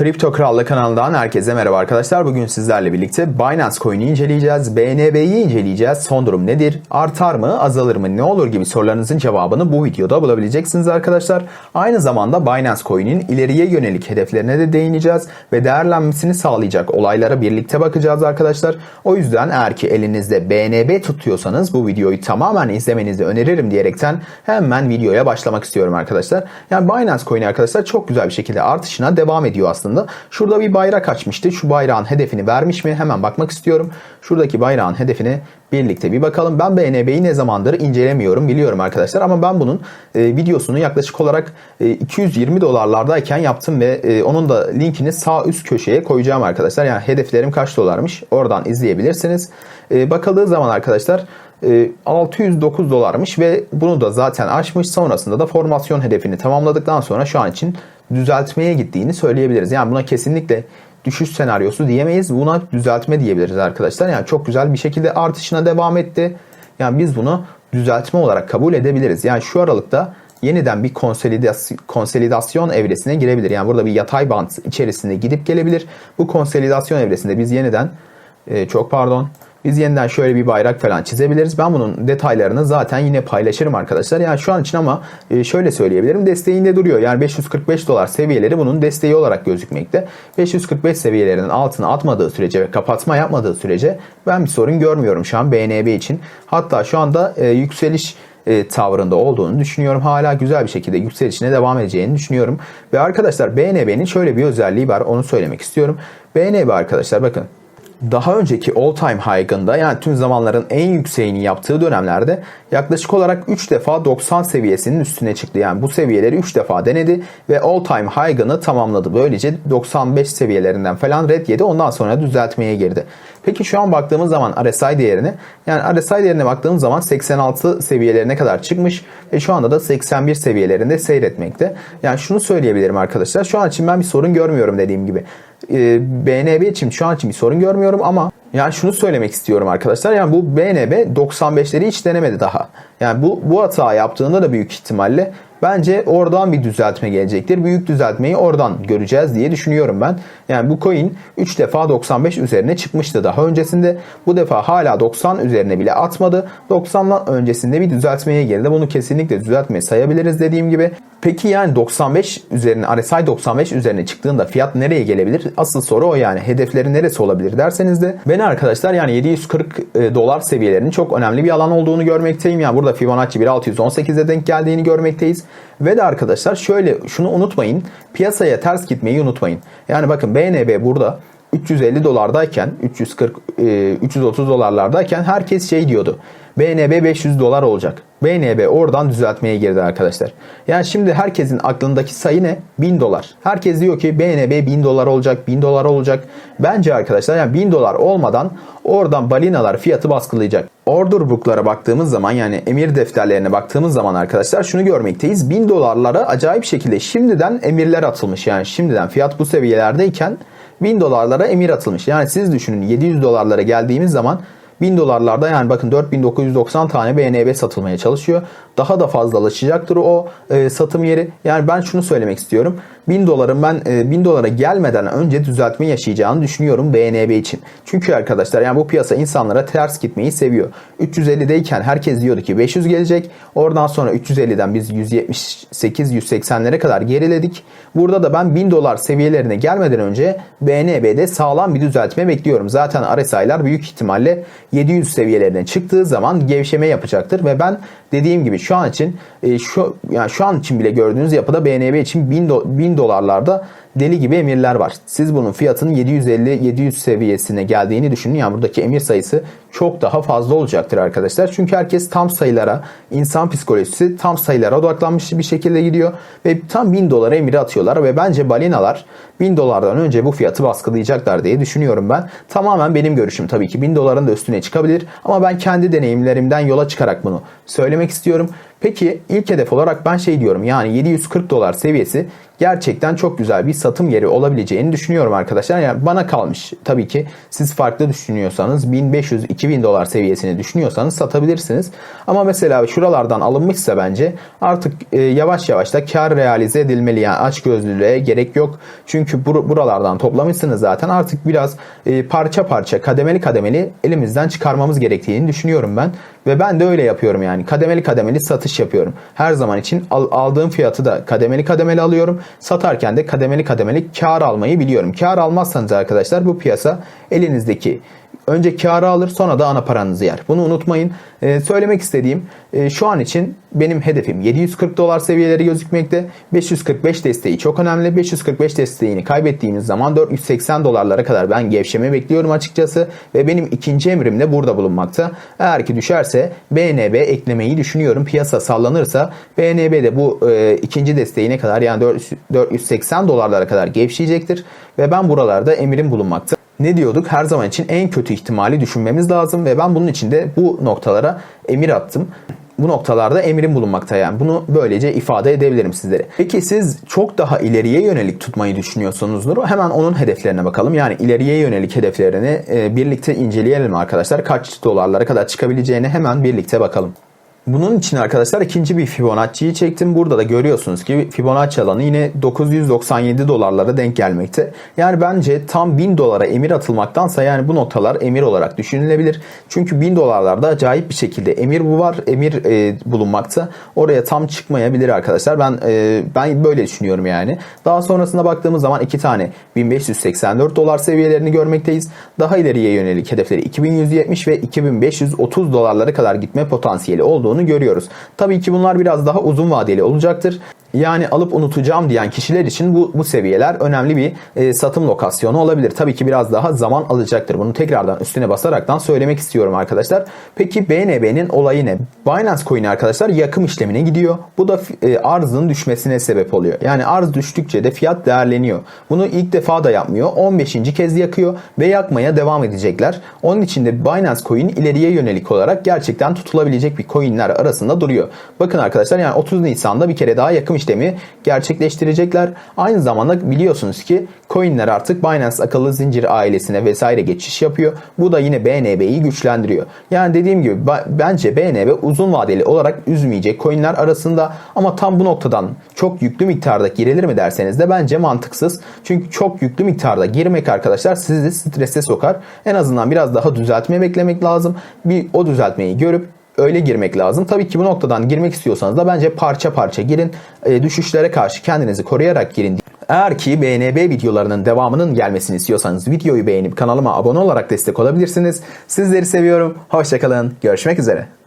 Kripto Krallığı kanalından herkese merhaba arkadaşlar. Bugün sizlerle birlikte Binance Coin'i inceleyeceğiz. BNB'yi inceleyeceğiz. Son durum nedir? Artar mı? Azalır mı? Ne olur gibi sorularınızın cevabını bu videoda bulabileceksiniz arkadaşlar. Aynı zamanda Binance Coin'in ileriye yönelik hedeflerine de değineceğiz ve değerlenmesini sağlayacak olaylara birlikte bakacağız arkadaşlar. O yüzden eğer ki elinizde BNB tutuyorsanız bu videoyu tamamen izlemenizi öneririm diyerekten hemen videoya başlamak istiyorum arkadaşlar. Yani Binance Coin arkadaşlar çok güzel bir şekilde artışına devam ediyor aslında. Şurada bir bayrak açmıştı. Şu bayrağın hedefini vermiş mi? Hemen bakmak istiyorum. Şuradaki bayrağın hedefini birlikte bir bakalım. Ben BNB'yi ne zamandır incelemiyorum biliyorum arkadaşlar ama ben bunun e, videosunu yaklaşık olarak e, 220 dolarlardayken yaptım ve e, onun da linkini sağ üst köşeye koyacağım arkadaşlar. Yani hedeflerim kaç dolarmış oradan izleyebilirsiniz. E, bakıldığı zaman arkadaşlar 609 e, dolarmış ve bunu da zaten aşmış. Sonrasında da formasyon hedefini tamamladıktan sonra şu an için düzeltmeye gittiğini söyleyebiliriz. Yani buna kesinlikle düşüş senaryosu diyemeyiz. Buna düzeltme diyebiliriz arkadaşlar. Yani çok güzel bir şekilde artışına devam etti. Yani biz bunu düzeltme olarak kabul edebiliriz. Yani şu aralıkta yeniden bir konsolidasyon, evresine girebilir. Yani burada bir yatay bant içerisinde gidip gelebilir. Bu konsolidasyon evresinde biz yeniden e, çok pardon biz yeniden şöyle bir bayrak falan çizebiliriz. Ben bunun detaylarını zaten yine paylaşırım arkadaşlar. Yani şu an için ama e, şöyle söyleyebilirim. Desteğinde duruyor. Yani 545 dolar seviyeleri bunun desteği olarak gözükmekte. 545 seviyelerinin altına atmadığı sürece ve kapatma yapmadığı sürece ben bir sorun görmüyorum şu an BNB için. Hatta şu anda e, yükseliş e, tavrında olduğunu düşünüyorum. Hala güzel bir şekilde yükselişine devam edeceğini düşünüyorum. Ve arkadaşlar BNB'nin şöyle bir özelliği var. Onu söylemek istiyorum. BNB arkadaşlar bakın daha önceki all time high'ında yani tüm zamanların en yükseğini yaptığı dönemlerde yaklaşık olarak 3 defa 90 seviyesinin üstüne çıktı. Yani bu seviyeleri 3 defa denedi ve all time high'ını tamamladı. Böylece 95 seviyelerinden falan red yedi. Ondan sonra düzeltmeye girdi. Peki şu an baktığımız zaman RSI değerini yani RSI değerine baktığımız zaman 86 seviyelerine kadar çıkmış ve şu anda da 81 seviyelerinde seyretmekte. Yani şunu söyleyebilirim arkadaşlar. Şu an için ben bir sorun görmüyorum dediğim gibi. Ee, BNB için şu an için bir sorun görmüyorum ama yani şunu söylemek istiyorum arkadaşlar. Yani bu BNB 95'leri hiç denemedi daha. Yani bu bu hata yaptığında da büyük ihtimalle Bence oradan bir düzeltme gelecektir. Büyük düzeltmeyi oradan göreceğiz diye düşünüyorum ben. Yani bu coin 3 defa 95 üzerine çıkmıştı daha öncesinde. Bu defa hala 90 üzerine bile atmadı. 90'dan öncesinde bir düzeltmeye girdi. Bunu kesinlikle düzeltme sayabiliriz dediğim gibi. Peki yani 95 üzerine RSI 95 üzerine çıktığında fiyat nereye gelebilir? Asıl soru o yani. Hedefleri neresi olabilir derseniz de ben arkadaşlar yani 740 e, dolar seviyelerinin çok önemli bir alan olduğunu görmekteyim. Yani burada Fibonacci 1618'e denk geldiğini görmekteyiz. Ve de arkadaşlar şöyle şunu unutmayın. Piyasaya ters gitmeyi unutmayın. Yani bakın BNB burada 350 dolardayken 340 330 dolarlardayken herkes şey diyordu. BNB 500 dolar olacak. BNB oradan düzeltmeye girdi arkadaşlar. Yani şimdi herkesin aklındaki sayı ne? 1000 dolar. Herkes diyor ki BNB 1000 dolar olacak, 1000 dolar olacak. Bence arkadaşlar yani 1000 dolar olmadan oradan balinalar fiyatı baskılayacak. Order book'lara baktığımız zaman yani emir defterlerine baktığımız zaman arkadaşlar şunu görmekteyiz. 1000 dolarlara acayip şekilde şimdiden emirler atılmış. Yani şimdiden fiyat bu seviyelerdeyken 1000 dolarlara emir atılmış. Yani siz düşünün 700 dolarlara geldiğimiz zaman 1000 dolarlarda yani bakın 4990 tane BNB satılmaya çalışıyor. Daha da fazlalaşacaktır o e, satım yeri. Yani ben şunu söylemek istiyorum. 1000 doların ben e, 1000 dolara gelmeden önce düzeltme yaşayacağını düşünüyorum BNB için. Çünkü arkadaşlar yani bu piyasa insanlara ters gitmeyi seviyor. 350'deyken herkes diyordu ki 500 gelecek. Oradan sonra 350'den biz 178-180'lere kadar geriledik. Burada da ben 1000 dolar seviyelerine gelmeden önce BNB'de sağlam bir düzeltme bekliyorum. Zaten RSI'lar büyük ihtimalle 700 seviyelerine çıktığı zaman gevşeme yapacaktır ve ben dediğim gibi şu an için e, şu yani şu an için bile gördüğünüz yapıda BNB için 1000, do, 1000 dolarlarda deli gibi emirler var. Siz bunun fiyatının 750-700 seviyesine geldiğini düşünün. Yani buradaki emir sayısı çok daha fazla olacaktır arkadaşlar. Çünkü herkes tam sayılara, insan psikolojisi tam sayılara odaklanmış bir şekilde gidiyor. Ve tam 1000 dolara emiri atıyorlar. Ve bence balinalar 1000 dolardan önce bu fiyatı baskılayacaklar diye düşünüyorum ben. Tamamen benim görüşüm tabii ki 1000 doların da üstüne çıkabilir. Ama ben kendi deneyimlerimden yola çıkarak bunu söylemek istiyorum. Peki ilk hedef olarak ben şey diyorum yani 740 dolar seviyesi gerçekten çok güzel bir satım yeri olabileceğini düşünüyorum arkadaşlar. Yani bana kalmış. Tabii ki siz farklı düşünüyorsanız 1500-2000 dolar seviyesini düşünüyorsanız satabilirsiniz. Ama mesela şuralardan alınmışsa bence artık e, yavaş yavaş da kar realize edilmeli. Yani aç gözlülüğe gerek yok. Çünkü bur- buralardan toplamışsınız zaten. Artık biraz e, parça parça kademeli kademeli elimizden çıkarmamız gerektiğini düşünüyorum ben. Ve ben de öyle yapıyorum yani. Kademeli kademeli satış yapıyorum. Her zaman için al- aldığım fiyatı da kademeli kademeli alıyorum. Satarken de kademeli kademeli kar almayı biliyorum. Kar almazsanız arkadaşlar bu piyasa elinizdeki önce karı alır sonra da ana paranızı yer. Bunu unutmayın. Ee, söylemek istediğim e, şu an için benim hedefim 740 dolar seviyeleri gözükmekte. 545 desteği çok önemli. 545 desteğini kaybettiğimiz zaman 480 dolarlara kadar ben gevşeme bekliyorum açıkçası. Ve benim ikinci emrim de burada bulunmakta. Eğer ki düşerse BNB eklemeyi düşünüyorum. Piyasa sallanırsa BNB de bu e, ikinci desteğine kadar yani 400 480 dolarlara kadar gevşeyecektir. Ve ben buralarda emrim bulunmakta ne diyorduk? Her zaman için en kötü ihtimali düşünmemiz lazım ve ben bunun için de bu noktalara emir attım. Bu noktalarda emrim bulunmakta yani. Bunu böylece ifade edebilirim sizlere. Peki siz çok daha ileriye yönelik tutmayı düşünüyorsunuzdur. Hemen onun hedeflerine bakalım. Yani ileriye yönelik hedeflerini e, birlikte inceleyelim arkadaşlar. Kaç dolarlara kadar çıkabileceğini hemen birlikte bakalım. Bunun için arkadaşlar ikinci bir Fibonacci'yi çektim. Burada da görüyorsunuz ki Fibonacci alanı yine 997 dolarlara denk gelmekte. Yani bence tam 1000 dolara emir atılmaktansa yani bu noktalar emir olarak düşünülebilir. Çünkü 1000 dolarlarda acayip bir şekilde emir bu var. Emir e, bulunmakta. Oraya tam çıkmayabilir arkadaşlar. Ben e, ben böyle düşünüyorum yani. Daha sonrasında baktığımız zaman iki tane 1584 dolar seviyelerini görmekteyiz. Daha ileriye yönelik hedefleri 2170 ve 2530 dolarlara kadar gitme potansiyeli olduğunu görüyoruz. Tabii ki bunlar biraz daha uzun vadeli olacaktır. Yani alıp unutacağım diyen kişiler için bu, bu seviyeler önemli bir e, satım lokasyonu olabilir. Tabii ki biraz daha zaman alacaktır. Bunu tekrardan üstüne basaraktan söylemek istiyorum arkadaşlar. Peki BNB'nin olayı ne? Binance Coin arkadaşlar yakım işlemine gidiyor. Bu da e, arzın düşmesine sebep oluyor. Yani arz düştükçe de fiyat değerleniyor. Bunu ilk defa da yapmıyor. 15. kez yakıyor ve yakmaya devam edecekler. Onun için de Binance Coin ileriye yönelik olarak gerçekten tutulabilecek bir coinler arasında duruyor. Bakın arkadaşlar yani 30 Nisan'da bir kere daha yakım işlemi gerçekleştirecekler. Aynı zamanda biliyorsunuz ki coinler artık Binance akıllı zincir ailesine vesaire geçiş yapıyor. Bu da yine BNB'yi güçlendiriyor. Yani dediğim gibi bence BNB uzun vadeli olarak üzmeyecek coinler arasında ama tam bu noktadan çok yüklü miktarda girilir mi derseniz de bence mantıksız. Çünkü çok yüklü miktarda girmek arkadaşlar sizi strese sokar. En azından biraz daha düzeltme beklemek lazım. Bir o düzeltmeyi görüp öyle girmek lazım. Tabii ki bu noktadan girmek istiyorsanız da bence parça parça girin. E, düşüşlere karşı kendinizi koruyarak girin. Eğer ki BNB videolarının devamının gelmesini istiyorsanız videoyu beğenip kanalıma abone olarak destek olabilirsiniz. Sizleri seviyorum. Hoşçakalın. Görüşmek üzere.